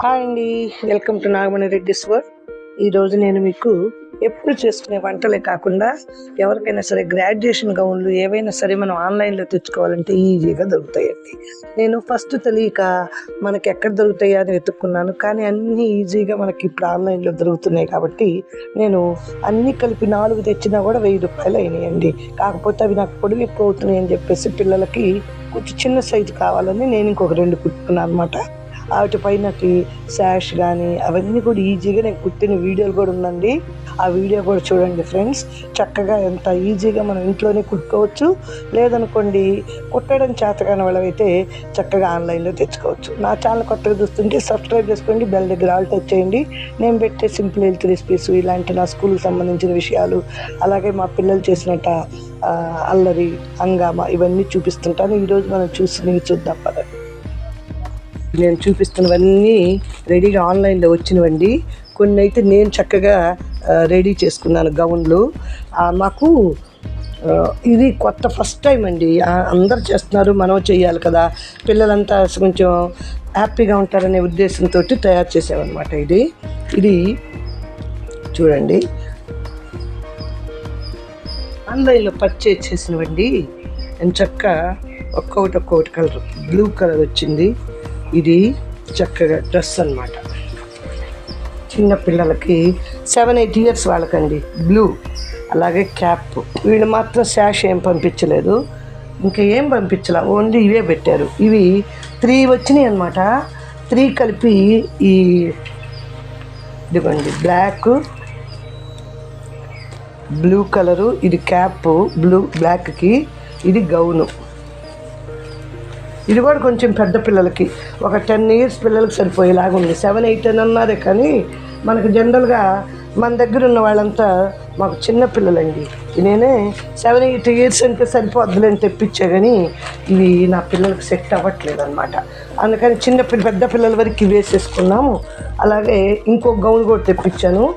Hi అండి. Welcome to Nagamani Reddy's స్వర్. ఈరోజు నేను మీకు ఎప్పుడు చేసుకునే వంటలే కాకుండా ఎవరికైనా సరే గ్రాడ్యుయేషన్ గౌన్లు ఏవైనా సరే మనం ఆన్లైన్లో తెచ్చుకోవాలంటే ఈజీగా దొరుకుతాయండి. నేను ఫస్ట్ తెలియక మనకి ఎక్కడ దొరుకుతాయా అని వెతుక్కున్నాను. కానీ అన్నీ ఈజీగా మనకి ఇప్పుడు ఆన్లైన్లో దొరుకుతున్నాయి కాబట్టి నేను అన్నీ కలిపి నాలుగు తెచ్చినా కూడా వెయ్యి రూపాయలు అయినాయండి. కాకపోతే అవి నాకు పొడి ఎక్కువ అవుతున్నాయి అని చెప్పేసి పిల్లలకి కొంచెం చిన్న సైజు కావాలని నేను ఇంకొక రెండు కుట్టుకున్నాను అనమాట వాటి పైనకి శాష్ కానీ అవన్నీ కూడా ఈజీగా నేను కుట్టిన వీడియోలు కూడా ఉందండి. ఆ వీడియో కూడా చూడండి ఫ్రెండ్స్. చక్కగా ఎంత ఈజీగా మనం ఇంట్లోనే కుట్టుకోవచ్చు. లేదనుకోండి కుట్టడం చేతకాని వాళ్ళైతే చక్కగా ఆన్లైన్లో తెచ్చుకోవచ్చు. నా ఛానల్ కొత్తగా చూస్తుంటే సబ్స్క్రైబ్ చేసుకోండి బెల్ దగ్గర ఆల్ టచ్ చేయండి. నేను పెట్టే సింపుల్ హెల్త్ రెసిపీస్ ఇలాంటి నా స్కూల్కి సంబంధించిన విషయాలు అలాగే మా పిల్లలు చేసినట్ట అల్లరి హంగామా ఇవన్నీ చూపిస్తుంటాను. ఈరోజు మనం చూసి చూద్దాం పదండి. నేను చూపిస్తున్నవన్నీ రెడీగా ఆన్లైన్లో వచ్చినవండి. కొన్ని అయితే నేను చక్కగా రెడీ చేసుకున్నాను గౌన్లు మాకు ఇది కొత్త ఫస్ట్ టైం అండి. అందరు చేస్తున్నారు మనం చేయాలి కదా. పిల్లలంతా కొంచెం హ్యాపీగా ఉంటారనే ఉద్దేశంతో తయారు చేసామన్నమాట ఇది. ఇది చూడండి. ఆన్లైన్లో పర్చేజ్ చేసినవండి. చక్క ఒక్కొక్కటి ఒక్కొక్కటి కలర్ బ్లూ కలర్ వచ్చింది. ఇది చక్కగా డ్రెస్ అన్నమాట. చిన్న పిల్లలకి సెవెన్ ఎయిట్ ఇయర్స్ వాళ్ళకండి. బ్లూ అలాగే క్యాప్. వీళ్ళు మాత్రం శాష్ ఏం పంపించలేదు. ఇంకా ఏం పంపించలే? ఓన్లీ ఇవే పెట్టారు. ఇవి త్రీ వచ్చినాయి అనమాట త్రీ కలిపి ఈ ఇదిగోండి బ్లాక్ బ్లూ కలరు ఇది క్యాప్ బ్లూ బ్లాక్కి ఇది గౌను. ఇది కూడా కొంచెం పెద్ద పిల్లలకి. ఒక టెన్ ఇయర్స్ పిల్లలకి సరిపోయేలాగా ఉంది సెవెన్ ఎయిట్ అని అన్నారే కానీ మనకు జనరల్గా మన దగ్గర ఉన్న వాళ్ళంతా మాకు చిన్న పిల్లలండి. నేనే సెవెన్ ఎయిట్ ఇయర్స్ అంటే సరిపోద్దులని అని తెప్పించా కానీ ఇవి నా పిల్లలకి సెట్ అవ్వట్లేదు అనమాట అందుకని చిన్న పిల్ల పెద్ద పిల్లల వరకు ఇవి వేసేసుకున్నాము. అలాగే ఇంకో గౌన్ కూడా తెప్పించాను.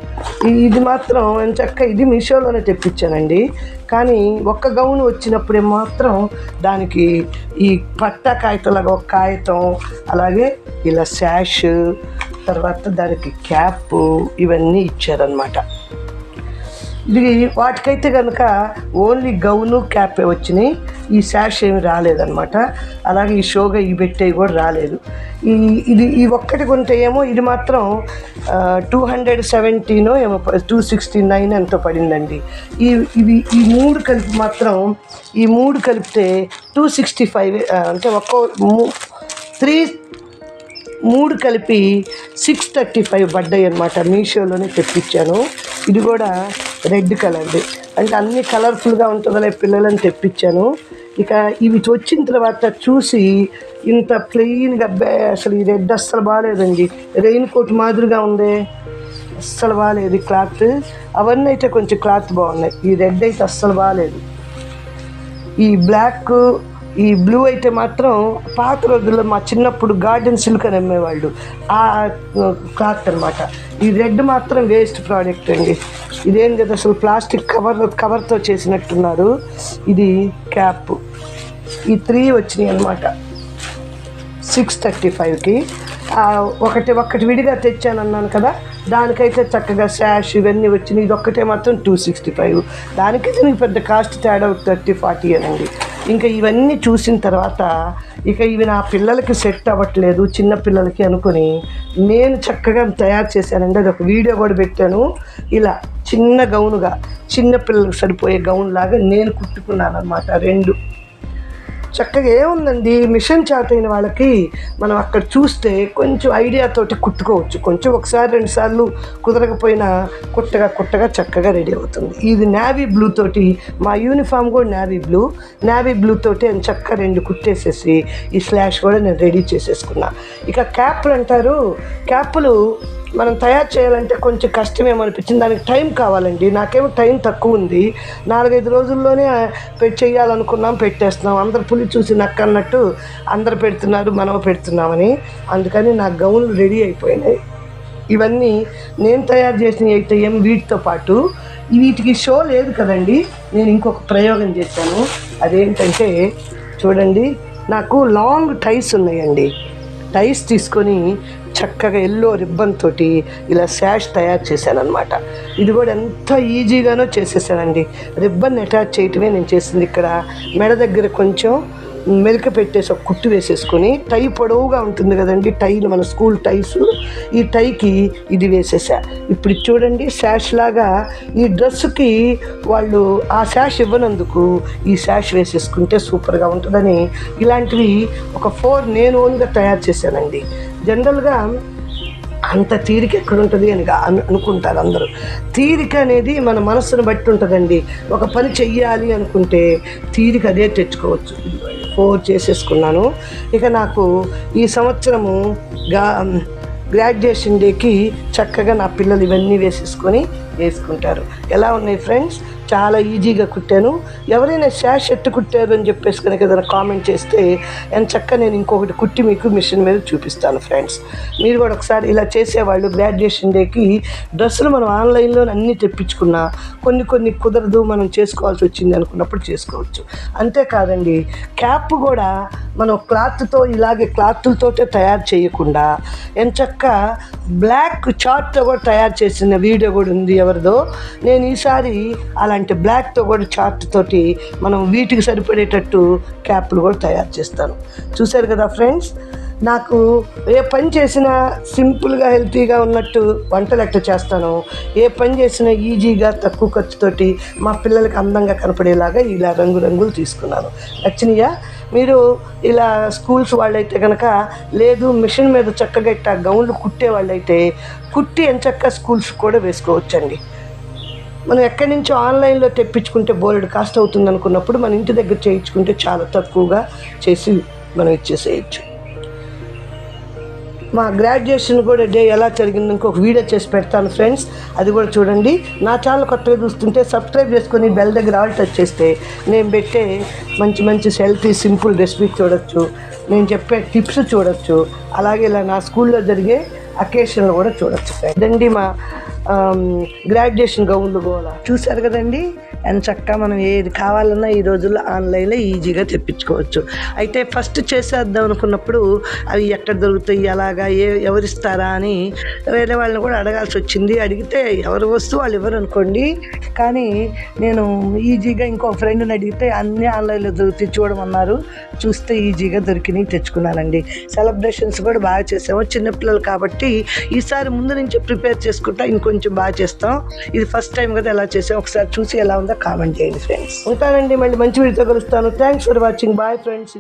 ఇది మాత్రం చక్క ఇది మీషోలోనే తెప్పించానండి. కానీ ఒక్క గౌన్ వచ్చినప్పుడే మాత్రం దానికి ఈ పట్టా కాగితంలాగా ఒక కాగితం అలాగే ఇలా శాష్ తర్వాత దానికి క్యాప్ ఇవన్నీ ఇచ్చారనమాట ఇది వాటికైతే కనుక ఓన్లీ గౌను క్యాపే వచ్చినాయి. ఈ శాష్ ఏమి రాలేదనమాట అలాగే ఈ షోగా ఈ పెట్టేవి కూడా రాలేదు. ఈ ఇది ఈ ఒక్కటి కొంటే ఏమో ఇది మాత్రం టూ హండ్రెడ్ సెవెంటీనో ఏమో టూ సిక్స్టీ నైన్ ఎంతో పడిందండి. ఈ ఇవి ఈ మూడు కలిపి మాత్రం ఈ మూడు కలిపితే టూ సిక్స్టీ ఫైవ్ అంటే ఒక్కో త్రీ మూడు కలిపి సిక్స్ థర్టీ ఫైవ్ పడ్డాయి అనమాట మీషోలోనే తెప్పించాను. ఇది కూడా రెడ్ కలర్ది. అంటే అన్ని కలర్ఫుల్గా ఉంటుందనే పిల్లలని తెప్పించాను. ఇక ఇవి వచ్చిన తర్వాత చూసి ఇంత ప్లెయిన్గా అబ్బే అసలు ఈ రెడ్ అస్సలు బాగాలేదండి రెయిన్ కోట్ మాదిరిగా ఉంది. అస్సలు బాగాలేదు క్లాత్. అవన్నీ అయితే కొంచెం క్లాత్ బాగున్నాయి. ఈ రెడ్ అయితే అస్సలు బాగాలేదు ఈ బ్లాక్ ఈ బ్లూ అయితే మాత్రం పాత రోజుల్లో మా చిన్నప్పుడు గార్డెన్ సిల్క్ అని అమ్మేవాళ్ళు. ఆ క్లాత్ అనమాట ఈ రెడ్ మాత్రం వేస్ట్ ప్రోడక్ట్ అండి. ఇదేం కదా అసలు ప్లాస్టిక్ కవర్ కవర్తో చేసినట్టున్నారు. ఇది క్యాప్. ఈ త్రీ వచ్చినాయి అనమాట సిక్స్ థర్టీ ఫైవ్కి. ఒకటి ఒక్కటి విడిగా తెచ్చాను అన్నాను కదా దానికైతే చక్కగా శాష్ ఇవన్నీ వచ్చినాయి. ఇది ఒక్కటే మాత్రం టూ సిక్స్టీ ఫైవ్ దానికైతే నీకు పెద్ద కాస్ట్ తేడా థర్టీ ఫార్టీ అనండి. ఇంకా ఇవన్నీ చూసిన తర్వాత ఇక ఇవి నా పిల్లలకి సెట్ అవ్వట్లేదు చిన్న పిల్లలకి అనుకుని నేను చక్కగా తయారు చేశానండి. అది ఒక వీడియో కూడా పెట్టాను. ఇలా చిన్న గౌనుగా చిన్న పిల్లలకు సరిపోయే గౌన్ లాగా నేను కుట్టుకున్నాను అనమాట రెండు. చక్కగా ఏముందండి? మిషన్ చేత అయిన వాళ్ళకి మనం అక్కడ చూస్తే కొంచెం ఐడియాతోటి కుట్టుకోవచ్చు. కొంచెం ఒకసారి రెండుసార్లు కుదరకపోయినా కుట్టగా కుట్టగా చక్కగా రెడీ అవుతుంది. ఇది నావీ బ్లూ తోటి మా యూనిఫామ్ కూడా నావీ బ్లూ. నావీ బ్లూ తోటి అని చక్కగా రెండు కుట్టేసేసి ఈ స్లాష్ కూడా నేను రెడీ చేసేసుకున్నా. ఇక క్యాప్లు అంటారు. క్యాప్లు మనం తయారు చేయాలంటే కొంచెం కష్టమేమో అనిపించింది దానికి టైం కావాలండి. నాకేమో టైం తక్కువ ఉంది నాలుగైదు రోజుల్లోనే పె- చేయాలనుకున్నాం పెట్టేస్తున్నాం. అందరు పులి చూసి నక్క అన్నట్టు అందరు పెడుతున్నారు మనం పెడుతున్నామని. అందుకని నా గౌన్లు రెడీ అయిపోయినాయి. ఇవన్నీ నేను తయారు చేసిన అయితే ఏం వీటితో పాటు వీటికి షో లేదు కదండి. నేను ఇంకొక ప్రయోగం చేశాను. అదేంటంటే చూడండి నాకు లాంగ్ టైస్ ఉన్నాయండి. టైస్ తీసుకొని చక్కగా ఎల్లో రిబ్బన్ తోటి ఇలా శాష్ తయారు చేశాను అనమాట ఇది కూడా ఎంత ఈజీగానో చేసేసానండి. రిబ్బన్ అటాచ్ చేయటమే నేను చేసింది ఇక్కడ. మెడ దగ్గర కొంచెం మెలిక పెట్టేసి ఒక కుట్టు వేసేసుకొని టై పొడవుగా ఉంటుంది కదండి టైలు మన స్కూల్ టైస్. ఈ టైకి ఇది వేసేసా. ఇప్పుడు చూడండి శాష్ లాగా ఈ డ్రెస్సుకి వాళ్ళు ఆ శాష్ ఇవ్వనందుకు ఈ శాష్ వేసేసుకుంటే సూపర్గా ఉంటుందని ఇలాంటివి ఒక ఫోర్ నేను ఓన్గా తయారు చేశానండి. జనరల్గా అంత తీరిక ఎక్కడ ఉంటుంది అని అనుకుంటారు అందరూ. తీరిక అనేది మన మనస్సును బట్టి ఉంటుందండి. ఒక పని చెయ్యాలి అనుకుంటే తీరిక అదే తెచ్చుకోవచ్చు. ఫోర్ చేసేసుకున్నాను. ఇక నాకు ఈ సంవత్సరము గా గ్రాడ్యుయేషన్ డేకి చక్కగా నా పిల్లలు ఇవన్నీ వేసేసుకొని వేసుకుంటారు. ఎలా ఉన్నాయి ఫ్రెండ్స్ చాలా ఈజీగా కుట్టాను. ఎవరైనా శాష్ ఎట్టు కుట్టారు అని చెప్పేసి కనుక ఏదైనా కామెంట్ చేస్తే ఎంత చక్క నేను ఇంకొకటి కుట్టి మీకు మిషన్ మీద చూపిస్తాను ఫ్రెండ్స్ మీరు కూడా ఒకసారి ఇలా చేసేవాళ్ళు గ్రాడ్యుయేషన్ డేకి డ్రెస్సులు మనం ఆన్లైన్లో అన్నీ తెప్పించుకున్నా కొన్ని కొన్ని కుదరదు మనం చేసుకోవాల్సి వచ్చింది అనుకున్నప్పుడు చేసుకోవచ్చు. అంతేకాదండి క్యాప్ కూడా మనం క్లాత్తో ఇలాగే క్లాత్లతోటే తయారు చేయకుండా ఎంచక్క బ్లాక్ చార్ట్తో కూడా తయారు చేసిన వీడియో కూడా ఉంది ఎవరిదో. నేను ఈసారి అలా ఇలాంటి బ్లాక్తో కూడా చార్ట్ తోటి మనం వీటికి సరిపడేటట్టు క్యాప్లు కూడా తయారు చేస్తాను. చూశారు కదా ఫ్రెండ్స్ నాకు ఏ పని చేసినా సింపుల్గా హెల్తీగా ఉన్నట్టు వంటలు ఎట్ట చేస్తాను? ఏ పని చేసినా ఈజీగా తక్కువ ఖర్చుతోటి మా పిల్లలకి అందంగా కనపడేలాగా ఇలా రంగురంగులు తీసుకున్నాను. నచ్చినాయా మీరు ఇలా స్కూల్స్ వాళ్ళైతే కనుక లేదు మిషన్ మీద చక్కగా ఇట్ట గౌన్లు కుట్టే వాళ్ళైతే కుట్టి ఎంచక్క స్కూల్స్ కూడా వేసుకోవచ్చండి. మనం ఎక్కడి నుంచో ఆన్లైన్లో తెప్పించుకుంటే బోలెడు కాస్ట్ అవుతుంది అనుకున్నప్పుడు మన ఇంటి దగ్గర చేయించుకుంటే చాలా తక్కువగా చేసి మనం ఇచ్చేసేయచ్చు. మా గ్రాడ్యుయేషన్ కూడా డే ఎలా జరిగింది ఇంకొక వీడియో చేసి పెడతాను ఫ్రెండ్స్. అది కూడా చూడండి. నా ఛానల్ కొత్తగా చూస్తుంటే సబ్స్క్రైబ్ చేసుకొని బెల్ దగ్గర ఆల్ టచ్ చేస్తే నేను పెట్టే మంచి మంచి సెల్ఫీ సింపుల్ రెసిపీ చూడొచ్చు. నేను చెప్పే టిప్స్ చూడొచ్చు. అలాగే ఇలా నా స్కూల్లో జరిగే అకేషన్లు కూడా చూడొచ్చు ఇదండి మా గ్రాడ్యుయేషన్ గౌన్లు కూడా. చూశారు కదండి? ఎంత చక్కగా మనం ఏది కావాలన్నా ఈ రోజుల్లో ఆన్లైన్లో ఈజీగా తెప్పించుకోవచ్చు. అయితే ఫస్ట్ చేసేద్దాం అనుకున్నప్పుడు అవి ఎక్కడ దొరుకుతాయి అలాగా ఏ ఎవరిస్తారా అని వేరే వాళ్ళని కూడా అడగాల్సి వచ్చింది. అడిగితే ఎవరు వస్తువు వాళ్ళు ఇవ్వరు అనుకోండి. కానీ నేను ఈజీగా ఇంకో ఫ్రెండ్ని అడిగితే అన్నీ ఆన్లైన్లో దొరుకుతాయి చూడమన్నారు చూస్తే ఈజీగా దొరికినాయి తెచ్చుకున్నానండి. సెలబ్రేషన్స్ కూడా బాగా చేసాము. చిన్నపిల్లలు కాబట్టి కాబట్టి ఈసారి ముందు నుంచి ప్రిపేర్ చేసుకుంటా ఇంకొంచెం బాగా చేస్తాం. ఇది ఫస్ట్ టైం కదా ఎలా చేసాం. ఒకసారి చూసి ఎలా ఉందో కామెంట్ చేయండి ఫ్రెండ్స్. ఉంటానండి మళ్ళీ మంచి వీడియోతో కలుస్తాను. Thanks for watching bye friends